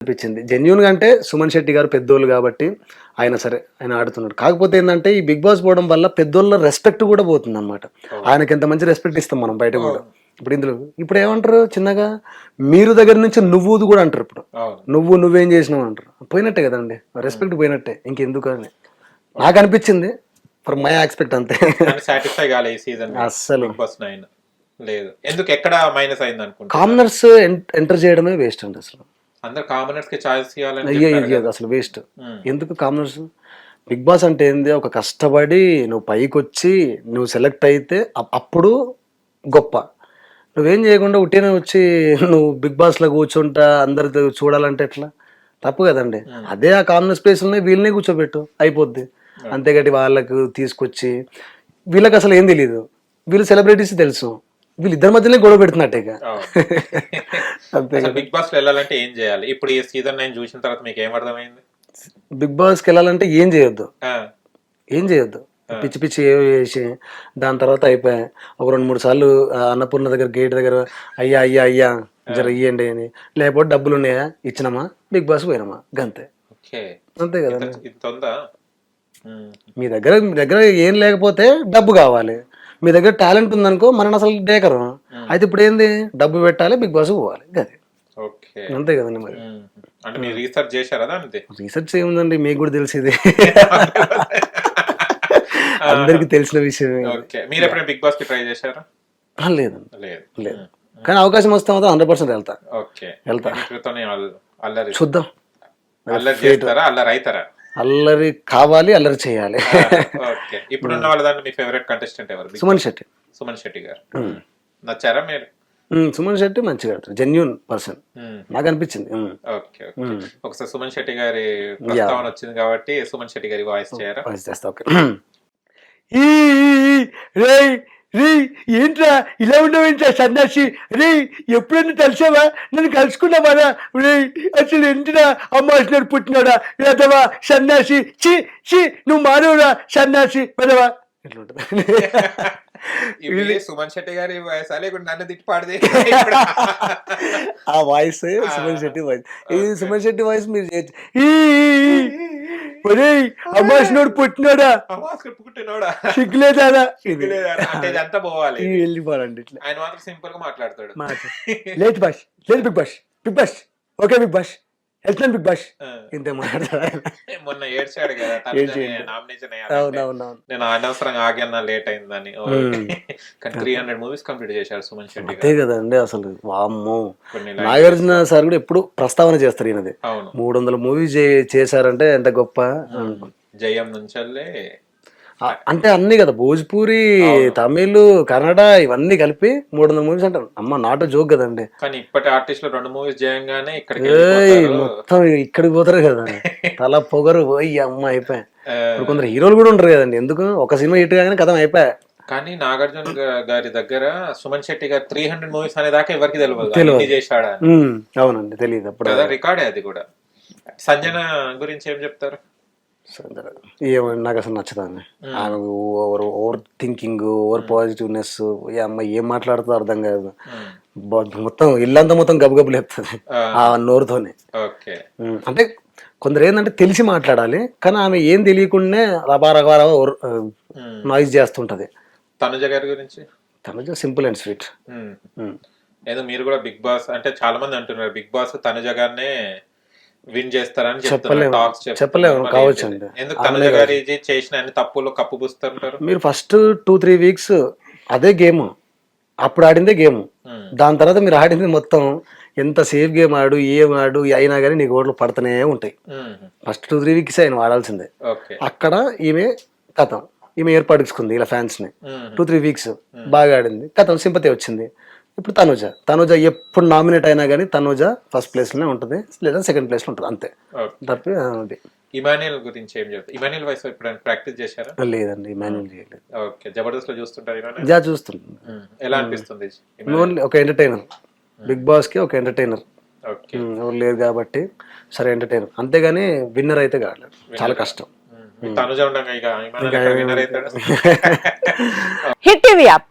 అనిపించింది. జెన్యున్గా అంటే సుమన్ శెట్టి గారు పెద్దోళ్ళు కాబట్టి ఆయన సరే ఆయన ఆడుతున్నాడు. కాకపోతే ఏంటంటే ఈ బిగ్ బాస్ పోవడం వల్ల పెద్దోళ్ళ రెస్పెక్ట్ కూడా పోతుంది అనమాట ఆయనకి ఎంత మంచి రెస్పెక్ట్ ఇస్తాం మనం బయట కూడా. ఇప్పుడు ఇందులో ఇప్పుడు ఏమంటారు చిన్నగా? మీరు దగ్గర నుంచి నువ్వు కూడా అంటారు ఇప్పుడు. నువ్వు నువ్వేం చేసినావు అంటారు. పోయినట్టే కదండి. రెస్పెక్ట్ పోయినట్టే. ఇంకెందుకు అని నాకు అనిపించింది. ఫర్ మై ఎక్స్పెక్ట్ అంతే. సాటిస్ఫై కాలే ఈ సీజన్ అస్సలు. Bigg Boss nine. లేదు. ఎందుకు ఎక్కడ మైనస్ అయింది అనుకుంటా కామనర్స్ ఎంటర్ చేయడమే వేస్ట్ అండి అసలు. అందరు కామనర్స్కి ఇది కదా. అసలు వేస్ట్. ఎందుకు కామనర్స్ బిగ్ బాస్ అంటే ఏంది? ఒక కష్టపడి నువ్వు పైకి వచ్చి నువ్వు సెలెక్ట్ అయితే అప్- అప్పుడు గొప్ప. నువ్వేం చేయకుండా ఉట్టినే వచ్చి నువ్వు బిగ్ బాస్లో కూర్చుంటా అందరితో చూడాలంటే ఎట్లా? తప్పు కదండి. అదే ఆ కామన్ స్పేస్లోనే వీళ్ళనే కూర్చోబెట్టు. అయిపోద్ది. అంతేగాటి వాళ్ళకు తీసుకొచ్చి వీళ్ళకి అసలు ఏం తెలియదు వీళ్ళు సెలబ్రిటీస్ తెలుసు. వీళ్ళిద్దరి మధ్యనే గొడవ పెడుతున్నట్టే. అంతే బిగ్ బాస్లో వెళ్ళాలంటే ఏం చేయాలి? ఇప్పుడు ఈ సీజన్ నైన్ చూసిన తర్వాత మీకు ఏం అర్థమైంది? బిగ్ బాస్కి వెళ్ళాలంటే ఏం చేయొద్దు. ఏం చేయొద్దు. పిచ్చి పిచ్చి ఏవో చేసి దాని తర్వాత అయిపోయాయి ఒక రెండు మూడు సార్లు అన్నపూర్ణ దగ్గర గేట్ దగ్గర అయ్యా అయ్యా అయ్యా జర ఇయ్యండి అని. లేకపోతే డబ్బులు ఉన్నాయా ఇచ్చినామా? Big boss పోయినామా? గంతే. అంతే కదా. మీ దగ్గర మీ దగ్గర ఏం లేకపోతే డబ్బు కావాలి. మీ దగ్గర టాలెంట్ ఉందనుకో మనం అసలు డేకరు అయితే ఇప్పుడు ఏంది? డబ్బు పెట్టాలి బిగ్ బాస్ పోవాలి. ఓకే. అంతే కదండి మరి. అంటే మీరు రీసెర్చ్ చేశారా రీసెర్చ్ ఏముందండి? మీకు కూడా తెలిసింది. అందరికి తెలిసిన విషయం ఓకే. మీరు ఎప్పుడైనా బిగ్ బాస్కి ట్రై చేశారా? లేదండి. లేదు. లేదు. కానీ అవకాశం వస్తే మాత్రం హండ్రెడ్ పర్సెంట్ వెళ్తా. ఓకే. వెళ్తా. చూద్దాం. అల్లరి చేస్తారా? అల్లరి అవుతారా? అల్లరి కావాలి అల్లరి చేయాలి. ఓకే ఇప్పుడున్న వాళ్ళ దాంట్లో మీ ఫేవరెట్ కంటెస్టెంట్ ఎవరు? సుమన్ శెట్టి? సుమన్ శెట్టి గారు. నచ్చారా మీరు? ఉమ్, సుమన్ శెట్టి మంచిగా జెన్యున్ పర్సన్ నాకు అనిపించింది. ఓకే ఒకసారి సుమన్ శెట్టి గారి ప్రస్తావన వచ్చింది కాబట్టి సుమన్ శెట్టి గారి వాయిస్ చేయరా వాయిస్ చేస్తా ఓకే. ఈ రే ఏంట్రా? ఇలా ఉండవేంట్రా సన్నాసి? రే ఎప్పుడైనా కలిసావా నన్ను కలుసుకున్నావా రే? అసలు ఏంటిరా? అమ్మాసినాడు పుట్టినాడా? లేదవా సన్నాసి? చి చి నువ్వు మానవురా సన్నాసి? పదవా సుమన్ శెట్టి గారి వాయిస్? నన్ను తిట్టి పాడితే ఆ వాయిస్ సుమన్ శెట్టి వాయిస్. ఇది సుమన్ శెట్టి వాయిస్ మీరు చేయొచ్చు ఈ. ఒరేయ్ అమ్మాసినోడు పుట్టినాడా? పుట్టినోడా? సిగ్గులేదా ఇది. అంటే ఇదంతా పోవాలి. వెళ్ళిపోవాలండి ఇట్లా. ఆయన మాత్రం సింపుల్గా మాట్లాడతాడు. మాట లేట్ బాష్. లేదు big bash. Big bash. Okay big bash. వెళ్తున్నాను బిగ్ బాష్. ఇంతే. మొన్న ఏడ్చాడు కదా. నామినేషన్ అవునవునవును. నేను అనవసరంగా ఆగాను లేట్ అయిందని. కానీ త్రీ హండ్రెడ్ మూవీస్ కంప్లీట్ చేశారు సుమన్ శెట్టి అంతే కదండి అసలు. వామ్మో. నాగార్జున సార్ కూడా ఎప్పుడు ప్రస్తావన చేస్తారు ఈయనది. మూడు వందల మూవీస్ చేశారంటే ఎంత గొప్ప. జయం ఆ, అంటే అన్ని కదా భోజ్పూరి తమిళ్ కన్నడ ఇవన్నీ కలిపి మూడు వందల మూవీస్ అంటారు. అమ్మ నాట్ జోక్ కదండి. కానీ ఇప్పటి ఆర్టిస్టులు రెండు మూవీస్ చేయంగానే వెళ్ళిపోతారు. మొత్తం ఇక్కడికి పోతారు కదా. తల పొగరు పోయి అమ్మ అయిపోయా. ఇప్పుడు కొందరు హీరోలు కూడా ఉంటారు కదండి. ఎందుకు? ఒక సినిమా హిట్ కాగానే కథం అయిపోయా. కానీ నాగార్జున గారి దగ్గర సుమన్ శెట్టి గారు త్రీ హండ్రెడ్ మూవీస్ అనే దాకా ఎవరికి తెలియదు చేశాడా అవునండి తెలియదు అప్పుడు. రికార్డే అది కూడా. సంజన గురించి ఏం చెప్తారు? నాకు అసలు నచ్చదండి. ఆమె over over thinking over positiveness అమ్మాయి ఏం మాట్లాడుతుందో అర్థం కాదు. మొత్తం ఇల్లంతా మొత్తం గబగబు లేపుతుంది ఆ, నోరుతోనే. అంటే కొందరు ఏంటంటే తెలిసి మాట్లాడాలి కానీ ఆమె ఏం తెలియకుండానే రబా రబా రబా ఉమ్, నాయిస్ చేస్తుంటది. తనుజ గారి గురించి? తను సింపుల్ అండ్ స్వీట్. ఏదో మీరు కూడా బిగ్ బాస్ అంటే చాలా మంది అంటున్నారు బిగ్ బాస్ తనుజ గారినే విన్ చేస్తారని చెప్పలేము. టాక్స్ చెప్పలేము, కావచ్చు అండి. ఎందుకు తనుజ గారి ఇది చేసిన అన్ని తప్పులు కప్పు పుస్తుంటారు మీరు ఫస్ట్ టూ త్రీ వీక్స్ అదే గేమ్ అప్పుడు ఆడిందే గేమ్ ఉమ్, దాని తర్వాత మీరు ఆడింది మొత్తం ఎంత సేఫ్ గేమ్ ఆడు ఏం ఆడు అయినా కానీ నీకు ఓట్లు పడుతూనే ఉంటాయి. ఫస్ట్ టూ త్రీ వీక్స్ ఆయన ఆడాల్సిందే. అక్కడ ఈమె కథం ఈమె ఏర్పడుచుకుంది ఇలా ఫ్యాన్స్ని టూ త్రీ వీక్స్ బాగా ఆడింది. కథం సింపతి వచ్చింది. ఇప్పుడు తనుజ. తనుజ ఎప్పుడు నామినేట్ అయినా కానీ తనుజ ఫస్ట్ ప్లేస్లోనే ఉంటుంది. లేదా సెకండ్ ప్లేస్లో ఉంటుంది. అంతే. తప్పి అది. ఇమాన్యుల్ గురించి ఏం చెప్తారు? ఇమాన్యుల్ వయసు ఎప్పుడైనా ప్రాక్టీస్ చేశారా? లేదండి మాన్యువల్ చేయలేదు. ఓకే. జబర్దస్త్లో చూస్తుంటారు ఇమాన్యుల్ జా చూస్తుంది ఎలా అనిపిస్తుంది ఓన్లీ ఒక ఎంటర్టైనర్ బిగ్ బాస్కి ఒక ఎంటర్టైనర్ ఓకే. ఎవరు లేరు కాబట్టి సరే ఎంటర్టైనర్ అంతేగాని విన్నర్ అయితే కాలేదు చాలా కష్టం. ఉమ్, తనుజ ఉండగా ఇక విన్నర్ అవుతాడు? Hit TV app.